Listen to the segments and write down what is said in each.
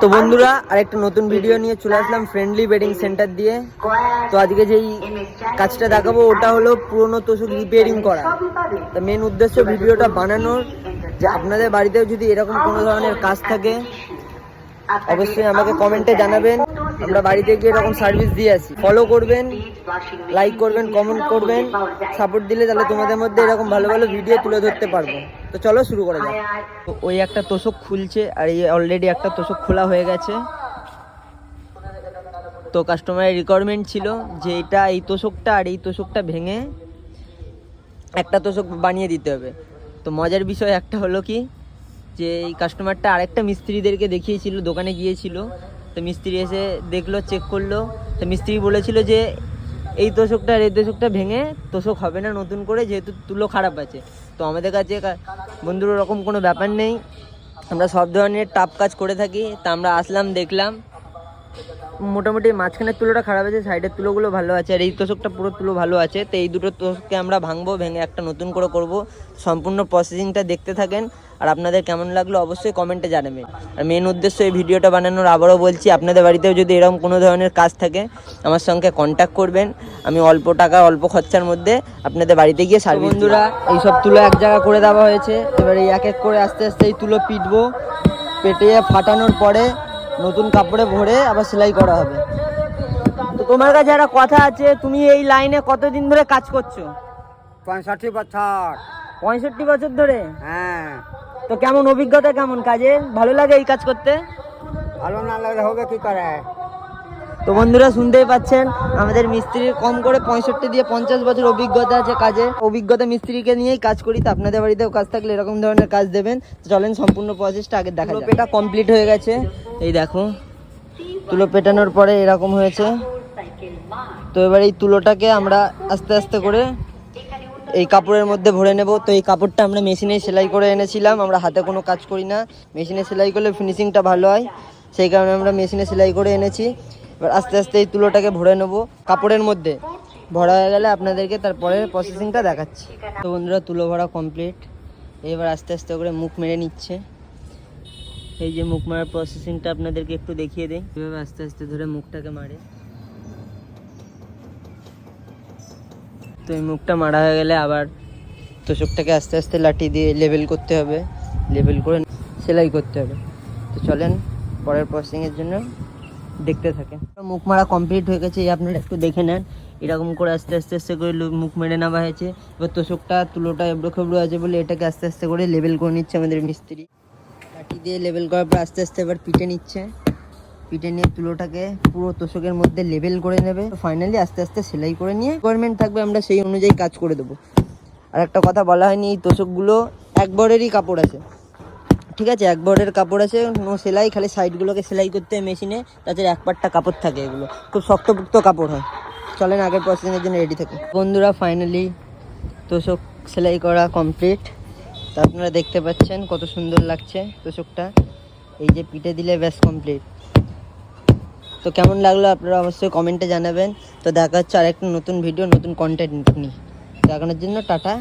তো বন্ধুরা, আরেকটা নতুন ভিডিও নিয়ে চলে আসলাম ফ্রেন্ডলি বেডিং সেন্টার দিয়ে। তো আজকে যেই কাজটা দেখাবো, ওটা হলো পুরনো তোষক রিপেয়ারিং করা। তো মেন উদ্দেশ্য ভিডিওটা বানানোর, যে আপনাদের বাড়িতেও যদি এরকম কোনো ধরনের কাজ থাকে, অবশ্যই আমাকে কমেন্টে জানাবেন। আমরা বাড়িতে গিয়ে এরকম সার্ভিস দিয়ে আসি। ফলো করবেন লাইক করবেন কমেন্ট করবেন সাপোর্ট দিলে তাহলে তোমাদের মধ্যে এরকম ভালো ভালো ভিডিও তুলে ধরতে পারব। তো চলো শুরু করা যাক। তো ওই একটা তোষক খুলছে আর এই অলরেডি একটা তোষক খোলা হয়ে গেছে। তো কাস্টমারের রিকোয়ারমেন্ট ছিল যে এটা এই তোষকটা আর এই তোষকটা ভেঙে একটা তোষক বানিয়ে দিতে হবে। তো মজার বিষয় একটা হলো কি যে এই কাস্টমারটা আরেকটা মিস্ত্রিদেরকে দেখিয়েছিল দোকানে গিয়েছিল। তো মিস্ত্রি এসে দেখল চেক করল। তো মিস্ত্রি বলেছিল যে এই তোষকটা এই তোষকটা ভেঙে তোষক হবে না নতুন করে, যেহেতু তুলো খারাপ আছে। তো আমাদের কাছে বন্ধুর ওরকম কোনো ব্যাপার নেই। আমরা সব ধরনের টাপ কাজ করে থাকি। তা আমরা আসলাম, দেখলাম। মোটামুটি মাঝখানের তুলোটা খারাপ আছে, সাইডের তুলোগুলো ভালো আছে, আর এই তোষকটা পুরো তুলো ভালো আছে, তো এই দুটো তোষককে আমরা ভাঙবো, ভেঙে একটা নতুন করে করব। সম্পূর্ণ প্রসেসিংটা দেখতে থাকেন, আর আপনাদের কেমন লাগল অবশ্যই কমেন্টে জানাবেন। আর মেন উদ্দেশ্য এই ভিডিওটা বানানোর, আবারও বলছি, আপনাদের বাড়িতেও যদি এরকম কোনো ধরনের কাজ থাকে, আমার সঙ্গে কন্ট্যাক্ট করবেন। আমি অল্প টাকা, অল্প খরচার মধ্যে আপনাদের বাড়িতে গিয়ে সার্ভিস বন্ধুরা, এইসব তুলো এক জায়গা করে দেওয়া হয়েছে। এবারে এক এক করে আস্তে আস্তে এই তুলো পিটবো। পেটে ফাটানোর পরে নতুন কাপড়ে ভরে আবার সেলাই করা হবে। তো তোমার কাছে একটা কথা আছে তুমি এই লাইনে কতদিন ধরে কাজ করছ? পঁয়ষট্টি বছর। পঁয়ষট্টি বছর ধরে? হ্যাঁ। তো কেমন অভিজ্ঞতা কেমন কাজে? ভালো লাগে এই কাজ করতে? ভালো না লাগলে হবে কি করে? তো বন্ধুরা শুনতেই পাচ্ছেন, আমাদের মিস্ত্রির কম করে পঁয়ষট্টি দিয়ে পঞ্চাশ বছর অভিজ্ঞতা আছে কাজে। অভিজ্ঞতা মিস্ত্রিকে নিয়েই কাজ করি, তো আপনাদের বাড়িতেও কাজ থাকলে এরকম ধরনের কাজ দেবেন। চলেন সম্পূর্ণ প্রসেসটা আগে দেখা যাক। পেটা কমপ্লিট হয়ে গেছে। এই দেখো, তুলো পেটানোর পরে এরকম হয়েছে। তো এবার এই তুলোটাকে আমরা আস্তে আস্তে করে এই কাপড়ের মধ্যে ভরে নেব। তো এই কাপড়টা আমরা মেশিনে সেলাই করে এনেছিলাম, আমরা হাতে কোনো কাজ করি না। মেশিনে সেলাই করলে ফিনিশিংটা ভালো হয়, সেই কারণে আমরা মেশিনে সেলাই করে এনেছি। এবার আস্তে আস্তে এই তুলোটাকে ভরে নেব কাপড়ের মধ্যে। ভরা হয়ে গেলে আপনাদেরকে তারপরে প্রসেসিংটা দেখাচ্ছি। তো বন্ধুরা, তুলো ভরা কমপ্লিট এবার আস্তে আস্তে করে মুখ মেরে নিচ্ছে। এই যে মুখ মারার প্রসেসিংটা আপনাদেরকে একটু দেখিয়ে দিই। এভাবে আস্তে আস্তে ধরে মুখটাকে মারে। তো এই মুখটা মারা হয়ে গেলে আবার তোষকটাকে আস্তে আস্তে লাঠি দিয়ে লেবেল করতে হবে। লেবেল করে সেলাই করতে হবে। তো চলেন পরের প্রসেসিংয়ের জন্য দেখতে থাকেন মুখ মারা কমপ্লিট হয়ে গেছে আপনারা একটু দেখে নেন। এরকম করে আস্তে আস্তে আস্তে করে মুখ মেরে নেওয়া হয়েছে। এবার তোষকটা তুলোটা এবড়ো খেবড়ো আছে বলে এটাকে আস্তে আস্তে করে লেবেল করে নিচ্ছে আমাদের মিস্ত্রি। লাঠি দিয়ে লেবেল করার পর আস্তে আস্তে এবার পিটে নিচ্ছে। পিটে নিয়ে তুলোটাকে পুরো তোষকের মধ্যে লেবেল করে নেবে। ফাইনালি আস্তে আস্তে সেলাই করে নিয়ে গভর্নমেন্ট থাকবে, আমরা সেই অনুযায়ী কাজ করে দেবো। আর একটা কথা বলা হয়নি, এই তোষকগুলো একবারেরই কাপড় আছে। ঠিক আছে, এক বরের কাপড় আছে নো সেলাই, খালি সাইডগুলোকে সেলাই করতে হয় মেশিনে তাছাড়া এক পাটটা কাপড় থাকে এগুলো, খুব শক্তপুক্ত কাপড় হয়। চলেন আগের প্রসেসিংয়ের জন্য রেডি থাকে। বন্ধুরা ফাইনালি তোষক সেলাই করা কমপ্লিট তা আপনারা দেখতে পাচ্ছেন কত সুন্দর লাগছে তোষকটা। এই যে পিঠে দিলে ব্যাস কমপ্লিট তো কেমন লাগল আপনারা অবশ্যই কমেন্টে জানাবেন। তো দেখা হচ্ছে আরেকটা নতুন ভিডিও নতুন কন্টেন্ট নিয়ে। দেখানোর জন্য টাটা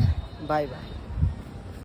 বাই বাই